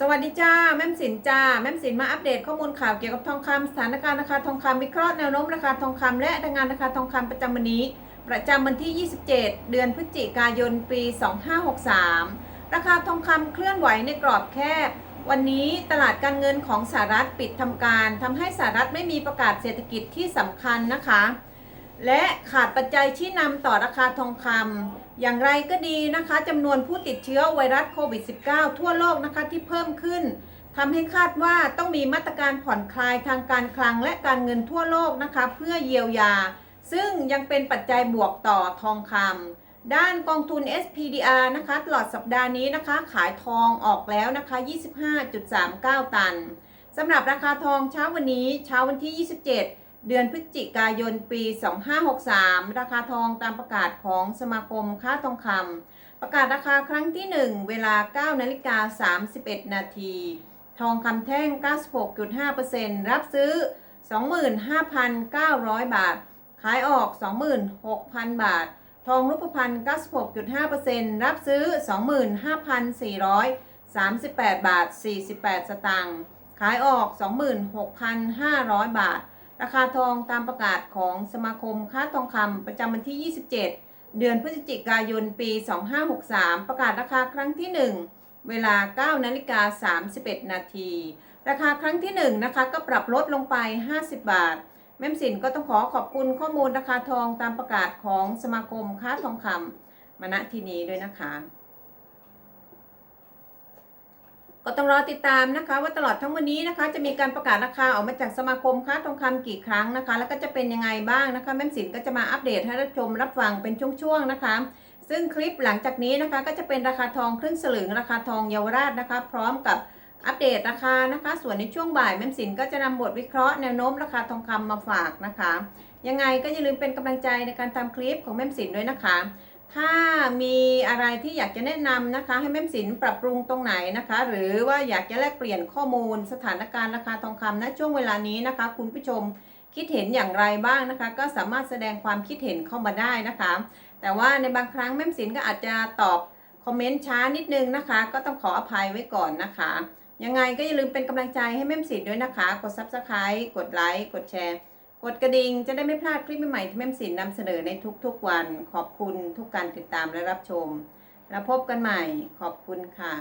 สวัสดีจ้าแม่มสินจ้าแม่มสินมาอัปเดตข้อมูลข่าวเกี่ยวกับทองคำสถานการณ์ราคาทองคำวิเคราะห์แนวโน้มราคาทองคำและรายงานราคาทองคำประจำวันนี้ ประจำวันที่ 27 เดือนพฤศจิกายนปี 2563 ราคาทองคำเคลื่อนไหวในกรอบแคบ วันนี้ตลาดการเงินของสหรัฐปิดทำการทำให้สหรัฐไม่มีประกาศเศรษฐกิจที่สำคัญนะคะ และขาดปัจจัยชี้นำต่อราคาทองคำอย่างไรก็ดีนะคะจำนวนผู้ติดเชื้อไวรัสโควิด -19 ทั่วโลกนะคะที่เพิ่มขึ้นทำให้คาดว่าต้องมีมาตรการผ่อนคลายทางการคลังและการเงินทั่วโลกนะคะเพื่อเยียวยา ซึ่งยังเป็นปัจจัยบวกต่อทองคำด้านกองทุน SPDR นะคะตลอดสัปดาห์นี้นะคะขายทองออกแล้วนะคะ 25.39 ตันสำหรับราคาทองเช้าวันนี้เช้าวันที่ 27 เดือนพฤศจิกายนปี 2563 ราคาทองตามประกาศของสมาคมค้าทองคำประกาศราคาครั้งที่ 1 เวลา 9นาฬิกา31 นาที ทองคำแท่ง 96.5%รับซื้อ 25,900 บาท ขายออก 26,000 บาท ทองรูปพรรณ96.5%รับซื้อ 25,438 บาท 48 สตางค์ ขายออก 26,500 บาท ราคาทองตามประกาศของสมาคมค้าทองคำประจำวันที่ 27 เดือนพฤศจิกายนปี 2563 ประกาศราคาครั้งที่ 1 เวลา 9 นาฬิกา 31 นาที ราคาครั้งที่1นะคะก็ปรับลดลงไป 50 บาท แม่มสินก็ต้องขอขอบคุณข้อมูลราคาทองตามประกาศของสมาคมค้าทองคำมาณที่นี้ด้วยนะคะ ก็ต้องรอติดตามนะคะ ว่าตลอดทั้งวันนี้นะคะ จะมีการประกาศราคาออกมาจากสมาคมค้าทองคำกี่ครั้งนะคะ แล้วก็จะเป็นยังไงบ้างนะคะแม่สินก็จะมาอัปเดตให้รับชมรับฟังเป็นช่วงๆนะคะ ซึ่งคลิปหลังจากนี้นะคะ ก็จะเป็นราคาทองครึ่งสลึงราคาทองเยาวราชนะคะ พร้อมกับอัปเดตราคานะคะ ส่วนในช่วงบ่ายแม่สินก็จะนำบทวิเคราะห์แนวโน้มราคาทองคำมาฝากนะคะ ยังไงก็อย่าลืมเป็นกำลังใจในการทำคลิปของแม่สินด้วยนะคะ ถ้ามีอะไรที่อยากจะแนะนำนะคะ ให้แม่สินปรับปรุงตรงไหนนะคะ หรือว่าอยากจะแลกเปลี่ยนข้อมูลสถานการณ์ราคาทองคำณช่วงเวลานี้นะคะ คุณผู้ชมคิดเห็นอย่างไรบ้างนะคะ ก็สามารถแสดงความคิดเห็นเข้ามาได้นะคะ แต่ว่าในบางครั้งแม่สินก็อาจจะตอบคอมเมนต์ช้านิดนึงนะคะ ก็ต้องขออภัยไว้ก่อนนะคะ ยังไงก็อย่าลืมเป็นกำลังใจให้แม่สินด้วยนะคะ กด subscribe กดไลค์กดแชร์ กดกระดิ่งจะได้ไม่พลาดคลิปใหม่ๆที่แม่มสินนำเสนอในทุกๆวัน ขอบคุณทุกการติดตามและรับชม แล้วพบกันใหม่ขอบคุณค่ะ